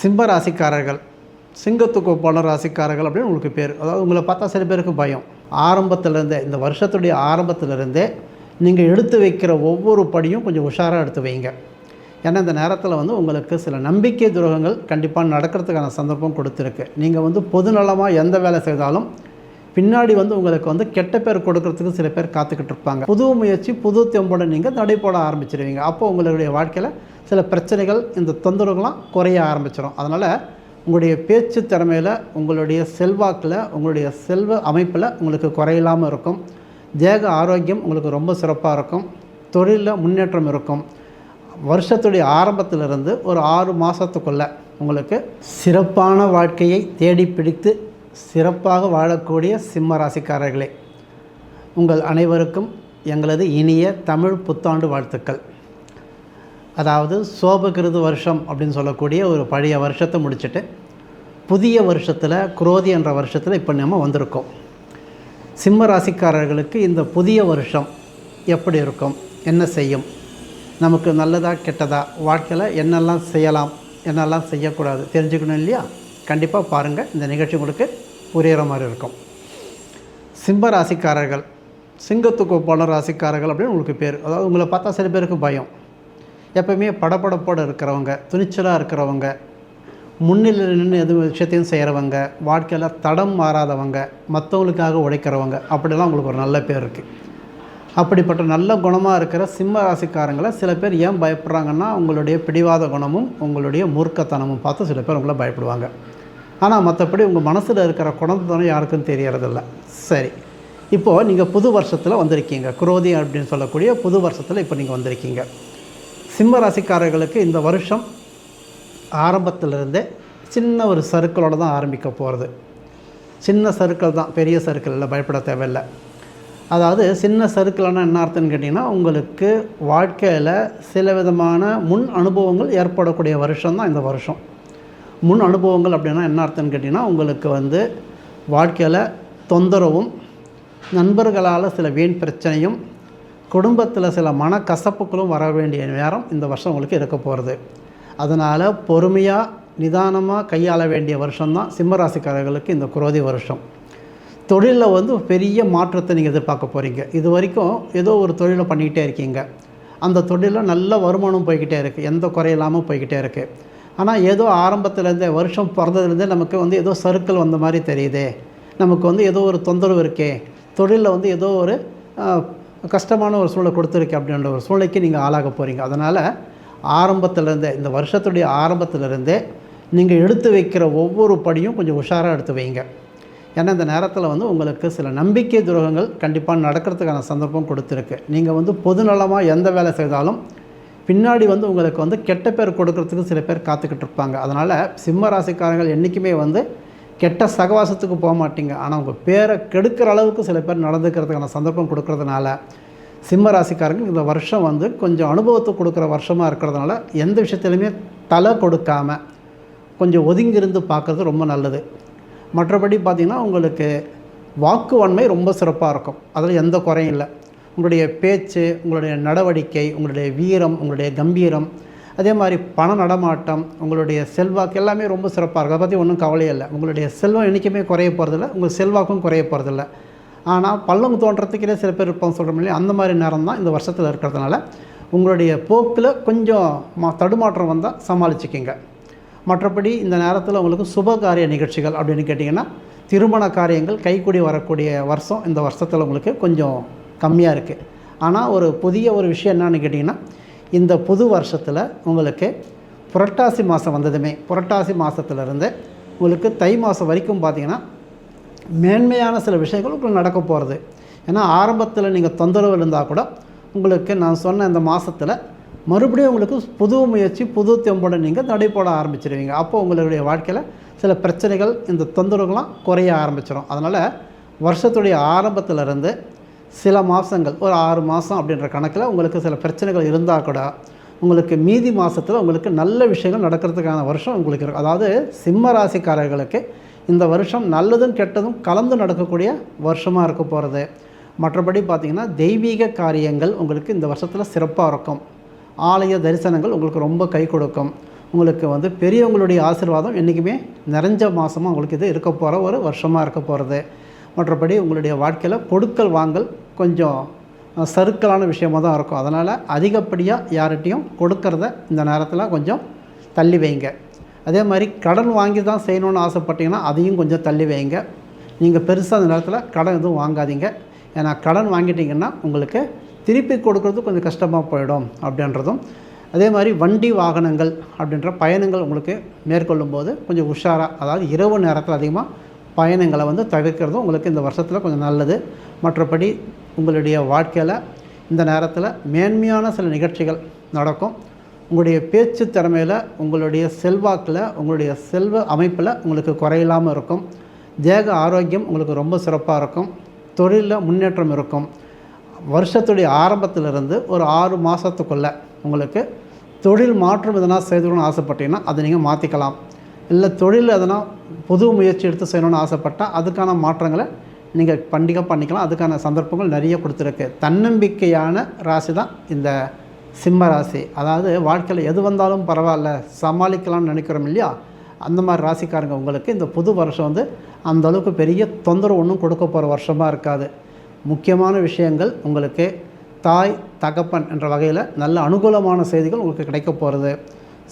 சிம்ம ராசிக்காரர்கள் சிங்கத்துக்கு ஒப்பான ராசிக்காரர்கள் அப்படின்னு உங்களுக்கு பேர். அதாவது உங்களை பார்த்தா சில பேருக்கு பயம். ஆரம்பத்திலேருந்தே இந்த வருஷத்துடைய ஆரம்பத்திலேருந்தே நீங்கள் எடுத்து வைக்கிற ஒவ்வொரு படியும் கொஞ்சம் உஷாராக எடுத்து வைங்க. ஏன்னா இந்த நேரத்தில் வந்து உங்களுக்கு சில நம்பிக்கை துரோகங்கள் கண்டிப்பாக நடக்கிறதுக்கான சந்தர்ப்பம் கொடுத்துருக்கு. நீங்கள் வந்து பொதுநலமாக எந்த வேலை செய்தாலும் பின்னாடி வந்து உங்களுக்கு வந்து கெட்ட பேர் கொடுக்கறதுக்கு சில பேர் காத்துக்கிட்டு இருப்பாங்க. புது முயற்சி புது தெம்போட நீங்கள் தடை போட ஆரம்பிச்சிடுவீங்க அப்போ உங்களுடைய வாழ்க்கையில் சில பிரச்சனைகள் இந்த தொந்தரவுகள்லாம் குறைய ஆரம்பிச்சிடும் அதனால் உங்களுடைய பேச்சு திறமையில் உங்களுடைய செல்வாக்கில் உங்களுடைய செல்வ அமைப்பில் உங்களுக்கு குறையில்லாமல் இருக்கும். தேக ஆரோக்கியம் உங்களுக்கு ரொம்ப சிறப்பாக இருக்கும். தொழிலில் முன்னேற்றம் இருக்கும். வருஷத்துடைய ஆரம்பத்திலிருந்து ஒரு ஆறு மாதத்துக்குள்ளே உங்களுக்கு சிறப்பான வாழ்க்கையை தேடி பிடித்து சிறப்பாக வாழக்கூடிய சிம்ம ராசிக்காரர்களே உங்கள் அனைவருக்கும் எங்களது இனிய தமிழ் புத்தாண்டு வாழ்த்துக்கள். அதாவது சோபகிருது வருஷம் அப்படின்னு சொல்லக்கூடிய ஒரு பழைய வருஷத்தை முடிச்சுட்டு புதிய வருஷத்தில் குரோதி என்ற வருஷத்தில் இப்போ நம்ம வந்திருக்கோம். சிம்ம ராசிக்காரர்களுக்கு இந்த புதிய வருஷம் எப்படி இருக்கும்? என்ன செய்யும்? நமக்கு நல்லதா கெட்டதா? வாழ்க்கையில் என்னெல்லாம் செய்யலாம்? என்னெல்லாம் செய்யக்கூடாது? தெரிஞ்சுக்கணும் இல்லையா? கண்டிப்பாக பாருங்கள் இந்த நிகழ்ச்சி உங்களுக்கு புரிகிற மாதிரி இருக்கும். சிம்ம ராசிக்காரர்கள் சிங்கத்துக்கு ஒப்பான ராசிக்காரர்கள் அப்படின்னு உங்களுக்கு பேர். அதாவது உங்களை பார்த்தா சில பேருக்கு பயம். எப்பவுமே படப்படப்போடு இருக்கிறவங்க துணிச்சலாக இருக்கிறவங்க முன்னிலையில் நின்று எது விஷயத்தையும் செய்கிறவங்க வாழ்க்கையில் தடம் மாறாதவங்க மற்றவங்களுக்காக உழைக்கிறவங்க அப்படிலாம் உங்களுக்கு ஒரு நல்ல பேர் இருக்குது அப்படிப்பட்ட நல்ல குணமாக இருக்கிற சிம்ம ராசிக்காரங்களை சில பேர் ஏன் பயப்படுறாங்கன்னா உங்களுடைய பிடிவாத குணமும் உங்களுடைய மூர்க்கத்தனமும் பார்த்து சில பேர் உங்களை பயப்படுவாங்க. ஆனால் மற்றபடி உங்கள் மனசில் இருக்கிற குணத்தனம் யாருக்கும் தெரியறதில்ல. சரி. இப்போது நீங்கள் புது வருஷத்தில் வந்திருக்கீங்க. குரோதி அப்படின்னு சொல்லக்கூடிய புது வருஷத்தில் இப்போ நீங்கள் வந்திருக்கீங்க. சிம்ம ராசிக்காரர்களுக்கு இந்த வருஷம் ஆரம்பத்திலிருந்தே சின்ன ஒரு சர்க்கிளோட தான் ஆரம்பிக்க போகிறது சின்ன சர்க்கிள் தான். பெரிய சர்க்கிள் இல்லை பயப்பட தேவையில்லை. அதாவது சின்ன சர்க்கிள்னா என்ன அர்த்தம்னு கேட்டிங்கன்னா உங்களுக்கு வாழ்க்கையில் சில விதமான முன் அனுபவங்கள் ஏற்படக்கூடிய வருஷம் தான் இந்த வருஷம். முன் அனுபவங்கள் அப்படின்னா என்ன அர்த்தம்னு கேட்டிங்கன்னா உங்களுக்கு வந்து வாழ்க்கையில் தொந்தரவும் நண்பர்களால் சில வீண் பிரச்சனையும் குடும்பத்தில் சில மனக்கசப்புகளும் வர வேண்டிய நேரம் இந்த வருஷம் உங்களுக்கு இருக்க போகிறது அதனால் பொறுமையாக நிதானமாக கையாள வேண்டிய வருஷம்தான் சிம்மராசிக்காரர்களுக்கு இந்த குரோதி வருஷம். தொழிலில் வந்து பெரிய மாற்றத்தை நீங்கள் எதிர்பார்க்க போகிறீங்க இது வரைக்கும் ஏதோ ஒரு தொழிலை பண்ணிக்கிட்டே இருக்கீங்க. அந்த தொழிலில் நல்ல வருமானம் போய்கிட்டே இருக்குது எந்த குறையில்லாமல் போய்கிட்டே இருக்குது ஆனால் ஏதோ ஆரம்பத்துலேருந்தே வருஷம் பிறந்ததுலேருந்தே நமக்கு வந்து ஏதோ சருக்கள் வந்த மாதிரி தெரியுதே. நமக்கு வந்து ஏதோ ஒரு தொந்தரவு இருக்கே. தொழிலில் வந்து ஏதோ ஒரு கஷ்டமான ஒரு சூழலை கொடுத்துருக்கு அப்படின்ற ஒரு சூழ்நிலைக்கு நீங்கள் ஆளாக போகிறீங்க அதனால் ஆரம்பத்திலேருந்தே இந்த வருஷத்துடைய ஆரம்பத்திலிருந்தே நீங்கள் எடுத்து வைக்கிற ஒவ்வொரு படியும் கொஞ்சம் உஷாராக எடுத்து வைங்க. ஏன்னா இந்த நேரத்தில் வந்து உங்களுக்கு சில நம்பிக்கை துரோகங்கள் கண்டிப்பாக நடக்கிறதுக்கான சந்தர்ப்பம் கொடுத்துருக்கு. நீங்கள் வந்து பொதுநலமாக எந்த வேலை செய்தாலும் பின்னாடி வந்து உங்களுக்கு வந்து கெட்ட பேர் கொடுக்கறதுக்கு சில பேர் காத்துக்கிட்டு இருப்பாங்க. அதனால் சிம்ம ராசிக்காரங்கள் என்றைக்குமே வந்து கெட்ட சகவாசத்துக்கு போக மாட்டீங்க. ஆனால் உங்கள் பேரை கெடுக்கிற அளவுக்கு சில பேர் நடந்துக்கிறதுக்கான சந்தர்ப்பம் கொடுக்கறதுனால சிம்ம ராசிக்காரங்க இந்த வருஷம் வந்து கொஞ்சம் அனுபவத்தை கொடுக்குற வருஷமாக இருக்கிறதுனால எந்த விஷயத்துலையுமே தலை கொடுக்காம கொஞ்சம் ஒதுங்கிருந்து பார்க்குறது ரொம்ப நல்லது. மற்றபடி பார்த்திங்கன்னா உங்களுக்கு வாக்குவன்மை ரொம்ப சிறப்பாக இருக்கும். அதில் எந்த குறையும் இல்லை. உங்களுடைய பேச்சு உங்களுடைய நடவடிக்கை உங்களுடைய வீரம் உங்களுடைய கம்பீரம் அதே மாதிரி பண நடமாட்டம் உங்களுடைய செல்வாக்கு எல்லாமே ரொம்ப சிறப்பாக இருக்குது அதை பற்றி ஒன்றும் கவலையே இல்லை. உங்களுடைய செல்வம் என்றைக்குமே குறைய போகிறதில்ல உங்கள் செல்வாக்கும் குறைய போகிறதில்ல ஆனால் பள்ளம் தோன்றத்துக்கே சில பேர் இருப்பாங்க சொல்கிறோம் இல்லையா? அந்த மாதிரி நேரம் தான் இந்த வருஷத்தில் இருக்கிறதுனால உங்களுடைய போக்கில் கொஞ்சம் மா தடுமாற்றம் வந்தால் சமாளிச்சுக்கிங்க. மற்றபடி இந்த நேரத்தில் உங்களுக்கு சுப காரிய நிகழ்ச்சிகள் அப்படின்னு கேட்டிங்கன்னா திருமண காரியங்கள் கைக்கூடி வரக்கூடிய வருஷம் இந்த வருஷத்தில் உங்களுக்கு கொஞ்சம் கம்மியாக இருக்குது ஆனால் ஒரு புதிய ஒரு விஷயம் என்னன்னு கேட்டிங்கன்னா இந்த புது வருஷத்தில் உங்களுக்கு புரட்டாசி மாதம் வந்ததுமே புரட்டாசி மாதத்துலேருந்து உங்களுக்கு தை மாதம் வரைக்கும் பார்த்தீங்கன்னா மேன்மையான சில விஷயங்கள் உங்களுக்கு நடக்க போகிறது ஏன்னா ஆரம்பத்தில் நீங்கள் தொந்தரவு இருந்தால் கூட உங்களுக்கு நான் சொன்ன இந்த மாதத்தில் மறுபடியும் உங்களுக்கு புது முயற்சி புது தெம்போட நீங்கள் நடை போட ஆரம்பிச்சிடுவீங்க அப்போ உங்களுடைய வாழ்க்கையில் சில பிரச்சனைகள் இந்த தொந்தரவுகள்லாம் குறைய ஆரம்பிச்சிடும் அதனால் வருஷத்துடைய ஆரம்பத்திலிருந்து சில மாதங்கள் ஒரு ஆறு மாதம் அப்படின்ற கணக்கில் உங்களுக்கு சில பிரச்சனைகள் இருந்தால் கூட உங்களுக்கு மீதி மாதத்தில் உங்களுக்கு நல்ல விஷயங்கள் நடக்கிறதுக்கான வருஷம் உங்களுக்கு இருக்கும். அதாவது சிம்ம ராசிக்காரர்களுக்கு இந்த வருஷம் நல்லதும் கெட்டதும் கலந்து நடக்கக்கூடிய வருஷமாக இருக்க போகிறது மற்றபடி பார்த்திங்கன்னா தெய்வீக காரியங்கள் உங்களுக்கு இந்த வருஷத்தில் சிறப்பாக இருக்கும். ஆலய தரிசனங்கள் உங்களுக்கு ரொம்ப கை கொடுக்கும். உங்களுக்கு வந்து பெரியவங்களுடைய ஆசிர்வாதம் என்றைக்குமே நிறைஞ்ச மாதமாக உங்களுக்கு இது இருக்க போகிற ஒரு வருஷமாக இருக்க போகிறது மற்றபடி உங்களுடைய வாழ்க்கையில் பொடுக்கல் வாங்கல் கொஞ்சம் சருக்கலான சறுக்கலான விஷயமாக தான் இருக்கும். அதனால் அதிகப்படியாக யார்கிட்டையும் கொடுக்கறத இந்த நேரத்தில் கொஞ்சம் தள்ளி வைங்க. அதே மாதிரி கடன் வாங்கி தான் செய்யணும்னு ஆசைப்பட்டீங்கன்னா அதையும் கொஞ்சம் தள்ளி வைங்க. நீங்கள் பெருசாக அந்த நேரத்தில் கடன் எதுவும் வாங்காதீங்க. ஏன்னா கடன் வாங்கிட்டீங்கன்னா உங்களுக்கு திருப்பி கொடுக்கறது கொஞ்சம் கஷ்டமாக போயிடும் அப்படின்றதும். அதே மாதிரி வண்டி வாகனங்கள் அப்படின்ற பயணங்கள் உங்களுக்கு மேற்கொள்ளும் போது கொஞ்சம் உஷாராக அதாவது இரவு நேரத்தில் அதிகமாக பயணங்களை வந்து தவிர்க்கிறதும் உங்களுக்கு இந்த வருஷத்தில் கொஞ்சம் நல்லது. மற்றபடி உங்களுடைய வாழ்க்கையில் இந்த நேரத்தில் மேன்மையான சில நிகழ்ச்சிகள் நடக்கும். உங்களுடைய பேச்சு திறமையில் உங்களுடைய செல்வாக்கில் உங்களுடைய செல்வ அமைப்பில் உங்களுக்கு குறையில்லாமல் இருக்கும். தேக ஆரோக்கியம் உங்களுக்கு ரொம்ப சிறப்பாக இருக்கும். தொழிலில் முன்னேற்றம் இருக்கும். வருஷத்துடைய ஆரம்பத்திலிருந்து ஒரு ஆறு மாதத்துக்குள்ளே உங்களுக்கு தொழில் மாற்றம் எதனா செய்துக்கணும்னு ஆசைப்பட்டீங்கன்னா அதை நீங்கள் மாற்றிக்கலாம் இல்லை தொழில் எதனால் புது முயற்சி எடுத்து செய்யணும்னு ஆசைப்பட்டால் அதுக்கான மாற்றங்களை நீங்கள் பண்டிகை பண்ணிக்கலாம். அதுக்கான சந்தர்ப்பங்கள் நிறைய கொடுத்துருக்கு. தன்னம்பிக்கையான ராசி தான் இந்த சிம்ம ராசி. அதாவது வாழ்க்கையில் எது வந்தாலும் பரவாயில்ல சமாளிக்கலாம்னு நினைக்கிறோம் இல்லையா? அந்த மாதிரி ராசிக்காரங்க உங்களுக்கு இந்த புது வருஷம் வந்து அந்த அளவுக்கு பெரிய தொந்தரவு ஒன்றும் கொடுக்க போகிற வருஷமாக இருக்காது. முக்கியமான விஷயங்கள் உங்களுக்கு தாய் தகப்பன் என்ற வகையில் நல்ல அனுகூலமான செய்திகள் உங்களுக்கு கிடைக்க போகிறது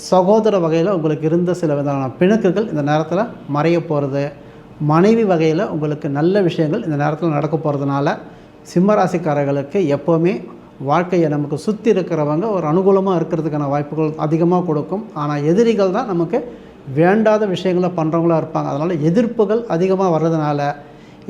சகோதர வகையில் உங்களுக்கு இருந்த சில விதமான பிணக்குகள் இந்த நேரத்தில் மறைய போகிறது மனைவி வகையில் உங்களுக்கு நல்ல விஷயங்கள் இந்த நேரத்தில் நடக்க போகிறதுனால சிம்மராசிக்காரர்களுக்கு எப்போவுமே வாழ்க்கையை நமக்கு சுற்றி இருக்கிறவங்க ஒரு அனுகூலமாக இருக்கிறதுக்கான வாய்ப்புகள் அதிகமாக கொடுக்கும். ஆனால் எதிரிகள் தான் நமக்கு வேண்டாத விஷயங்களை பண்ணுறவங்களா இருப்பாங்க. அதனால் எதிர்ப்புகள் அதிகமாக வர்றதுனால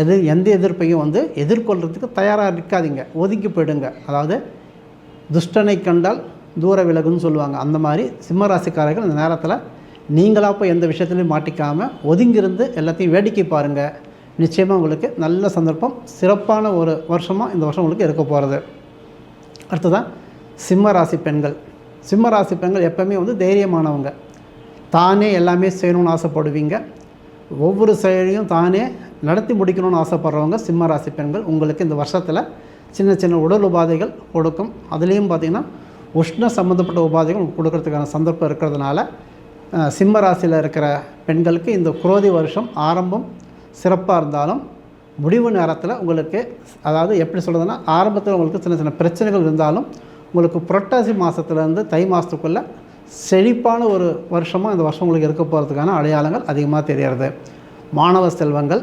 எது எந்த எதிர்ப்பையும் வந்து எதிர்கொள்கிறதுக்கு தயாராக இருக்காதிங்க. ஒதுக்கி போயிடுங்க. அதாவது துஷ்டனை கண்டால் தூர விலகுன்னு சொல்லுவாங்க. அந்த மாதிரி சிம்மராசிக்காரர்கள் இந்த நேரத்தில் நீங்களாக போய் எந்த விஷயத்துலையும் மாட்டிக்காமல் ஒதுங்கிருந்து எல்லாத்தையும் வேடிக்கை பாருங்கள் நிச்சயமாக உங்களுக்கு நல்ல சந்தர்ப்பம் சிறப்பான ஒரு வருஷமாக இந்த வருஷம் உங்களுக்கு இருக்க போகிறது அடுத்ததான் சிம்ம ராசி பெண்கள். சிம்ம ராசி பெண்கள் எப்போவுமே வந்து தைரியமானவங்க. தானே எல்லாமே செய்யணும்னு ஆசைப்படுவீங்க. ஒவ்வொரு செயலையும் தானே நடத்தி முடிக்கணும்னு ஆசைப்படுறவங்க சிம்ம ராசி பெண்கள். உங்களுக்கு இந்த வருஷத்தில் சின்ன சின்ன உடல் உபாதைகள் கொடுக்கும். அதுலேயும் பார்த்திங்கன்னா உஷ்ண சம்மந்தப்பட்ட உபாதைகள் உங்களுக்கு கொடுக்கறதுக்கான சந்தர்ப்பம் இருக்கிறதுனால சிம்ம ராசியில் இருக்கிற பெண்களுக்கு இந்த குரோதி வருஷம் ஆரம்பம் சிறப்பாக இருந்தாலும் முடிவு நேரத்தில் உங்களுக்கு அதாவது எப்படி சொல்கிறதுனா ஆரம்பத்தில் உங்களுக்கு சின்ன சின்ன பிரச்சனைகள் இருந்தாலும் உங்களுக்கு புரட்டாசி மாதத்துலேருந்து தை மாதத்துக்குள்ளே செழிப்பான ஒரு வருஷமாக இந்த வருஷம் உங்களுக்கு இருக்க போகிறதுக்கான அடையாளங்கள் அதிகமாக தெரியறது மாணவ செல்வங்கள்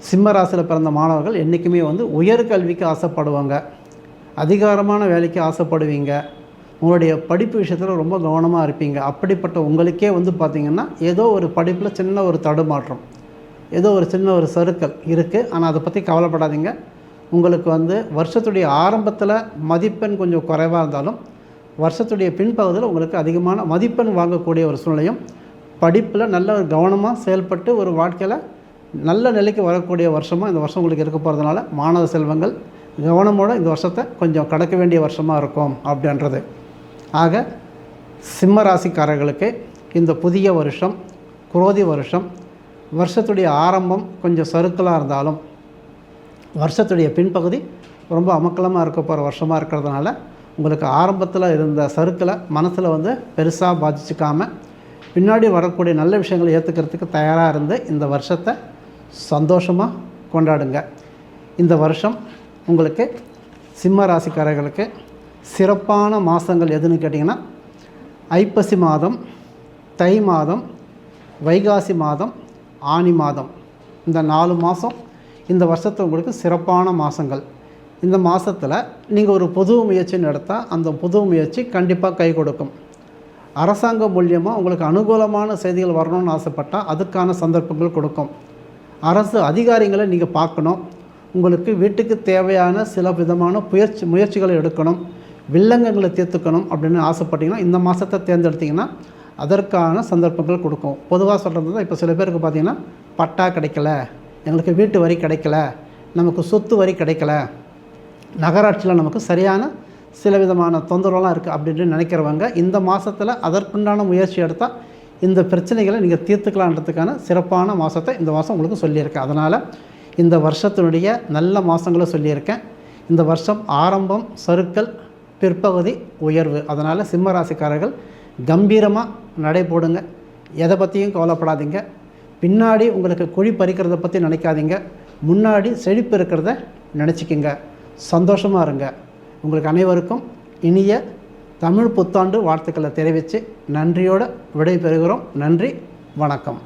சிம்ம ராசியில் பிறந்த மாணவர்கள் என்றைக்குமே வந்து உயர்கல்விக்கு ஆசைப்படுவாங்க. அதிகாரமான வேலைக்கு ஆசைப்படுவீங்க. உங்களுடைய படிப்பு விஷயத்தில் ரொம்ப கவனமாக இருப்பீங்க. அப்படிப்பட்ட உங்களுக்கே வந்து பார்த்திங்கன்னா ஏதோ ஒரு படிப்பில் சின்ன ஒரு தடுமாற்றம் ஏதோ ஒரு சின்ன ஒரு சறுக்கல் இருக்குது ஆனால் அதை பற்றி கவலைப்படாதீங்க. உங்களுக்கு வந்து வருஷத்துடைய ஆரம்பத்தில் மதிப்பெண் கொஞ்சம் குறைவாக இருந்தாலும் வருஷத்துடைய பின்பகுதியில் உங்களுக்கு அதிகமான மதிப்பெண் வாங்கக்கூடிய ஒரு சூழ்நிலையும் படிப்பில் நல்ல ஒரு கவனமாக செயல்பட்டு ஒரு வாழ்க்கையில் நல்ல நிலைக்கு வரக்கூடிய வருஷமாக இந்த வருஷம் உங்களுக்கு இருக்க போகிறதுனால மாணவ செல்வங்கள் கவனமோட இந்த வருஷத்தை கொஞ்சம் கடக்க வேண்டிய வருஷமாக இருக்கும் அப்படின்றது. ஆக சிம்ம ராசிக்காரர்களுக்கு இந்த புதிய வருஷம் குரோதி வருஷம் வருஷத்துடைய ஆரம்பம் கொஞ்சம் சறுக்கலாக இருந்தாலும் வருஷத்துடைய பின்பகுதி ரொம்ப அமக்கலமாக இருக்க போகிற வருஷமாக இருக்கிறதுனால உங்களுக்கு ஆரம்பத்தில் இருந்த சறுக்கலை மனசில் வந்து பெருசாக பாதிச்சிக்காமல் பின்னாடி வரக்கூடிய நல்ல விஷயங்களை ஏற்றுக்கிறதுக்கு தயாராக இருந்து இந்த வருஷத்தை சந்தோஷமாக கொண்டாடுங்க. இந்த வருஷம் உங்களுக்கு சிம்ம ராசிக்காரர்களுக்கு சிறப்பான மாதங்கள் எதுன்னு கேட்டிங்கன்னா ஐப்பசி மாதம் தை மாதம் வைகாசி மாதம் ஆனி மாதம். இந்த நாலு மாதம் இந்த வருஷத்தை உங்களுக்கு சிறப்பான மாதங்கள் இந்த மாதத்தில் நீங்கள் ஒரு புது முயற்சி நடத்தால் அந்த புது முயற்சி கண்டிப்பாக கை கொடுக்கும். அரசாங்கம் மூலியமாக உங்களுக்கு அனுகூலமான செய்திகள் வரணும்னு ஆசைப்பட்டால் அதுக்கான சந்தர்ப்பங்கள் கொடுக்கும். அரசு அதிகாரிகளை நீங்கள் பார்க்கணும். உங்களுக்கு வீட்டுக்கு தேவையான சில விதமான முயற்சி முயற்சிகளை எடுக்கணும். வில்லங்கங்களை தீர்த்துக்கணும் அப்படின்னு ஆசைப்பட்டீங்கன்னா இந்த மாதத்தை தேர்ந்தெடுத்தீங்கன்னா அதற்கான சந்தர்ப்பங்கள் கொடுக்கும். பொதுவாக சொல்கிறது தான் இப்போ சில பேருக்கு பார்த்தீங்கன்னா பட்டா கிடைக்கல. எங்களுக்கு வீட்டு வரி கிடைக்கல. நமக்கு சொத்து வரி கிடைக்கல. நகராட்சியில் நமக்கு சரியான சில விதமான தொந்தரவுலாம் இருக்குது அப்படின்னு நினைக்கிறவங்க இந்த மாதத்தில் அதற்குண்டான முயற்சி எடுத்தால் இந்த பிரச்சனைகளை நீங்கள் தீர்த்துக்கலான்றதுக்கான சிறப்பான மாதத்தை இந்த மாதம் உங்களுக்கு சொல்லியிருக்கேன் அதனால் இந்த வருஷத்தினுடைய நல்ல மாதங்களை சொல்லியிருக்கேன். இந்த வருஷம் ஆரம்பம் சருக்கள் பிற்பகுதி உயர்வு. அதனால் சிம்ம ராசிக்காரர்கள் கம்பீரமாக நடை போடுங்க. எதை பற்றியும் கவலைப்படாதீங்க. பின்னாடி உங்களுக்கு குழி பறிக்கிறத பற்றி நினைக்காதீங்க. முன்னாடி செழிப்பு இருக்கிறத நினச்சிக்கிங்க. சந்தோஷமாக இருங்க. உங்களுக்கு அனைவருக்கும் இனிய தமிழ் புத்தாண்டு வாழ்த்துக்களை தெரிவித்து நன்றியோடு விடை பெறுகிறோம் நன்றி வணக்கம்.